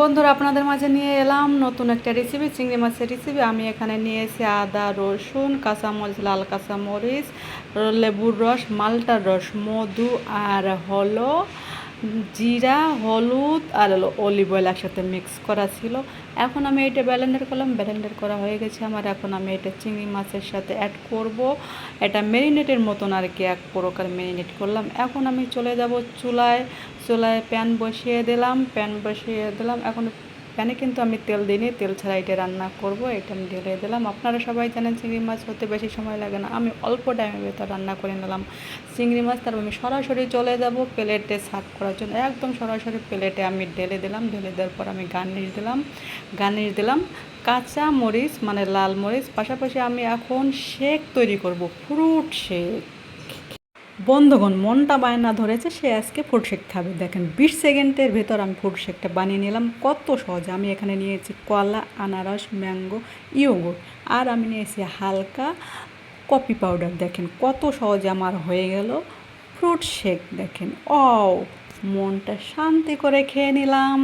বন্ধুরা, আপনাদের মাঝে নিয়ে এলাম নতুন একটা রেসিপি চিংড়ি মাছের রেসিপি আমি এখানে নিয়েছি আদা, রসুন, কাঁচামরিচ, লাল কাঁচামরিচ, লেবুর রস, মালটার রস, মধু আর হলো জিরা, হলুদ আর অলিভ অয়েল একসাথে মিক্স করা ছিল। এখন আমি এটা ব্যালেন্ডার করলাম ব্যালেন্ডার করা হয়ে গেছে আমার। এখন আমি এটা চিংড়ি মাছের সাথে অ্যাড করব। এটা মেরিনেটের মতন আর কি, এক প্রকার মেরিনেট করলাম। এখন আমি চলে যাব চুলায় চুলায় প্যান বসিয়ে দিলাম, প্যান বসিয়ে দিলাম। এখন প্যানে কিন্তু আমি তেল দিইনি, তেল ছাড়া এটা রান্না করব, এটা আমি ঢেলে দিলাম। আপনারা সবাই জানেন চিংড়ি মাছ হতে বেশি সময় লাগে না। আমি অল্প টাইমের ভেতর রান্না করে নিলাম। চিংড়ি মাছ তারপর আমি সরাসরি চলে যাব প্লেটে সার্ভ করার জন্য। একদম সরাসরি প্লেটে আমি ঢেলে দিলাম। ঢেলে দেওয়ার পর আমি গার্নিশ দিলাম। গার্নিশ দিলাম। কাঁচা মরিচ মানে লাল মরিচ, পাশাপাশি আমি এখন শেক তৈরি করব। Fruit shake. বন্ধুগণ, মনটা বায়না ধরেছে, সে আজকে ফুড শেক খাবে। দেখেন, বিশ সেকেন্ডের ভেতর আমি ফুড শেকটা বানিয়ে নিলাম। কত সহজ। আমি এখানে নিয়েছি কলা, আনারস, ম্যাঙ্গো ইয়োগো আর আমি নিয়েছি হালকা কফি পাউডার। দেখেন, কত সহজে আমার হয়ে গেল ফ্রুট শেক। দেখেন ও মনটা শান্তি করে খেয়ে নিলাম।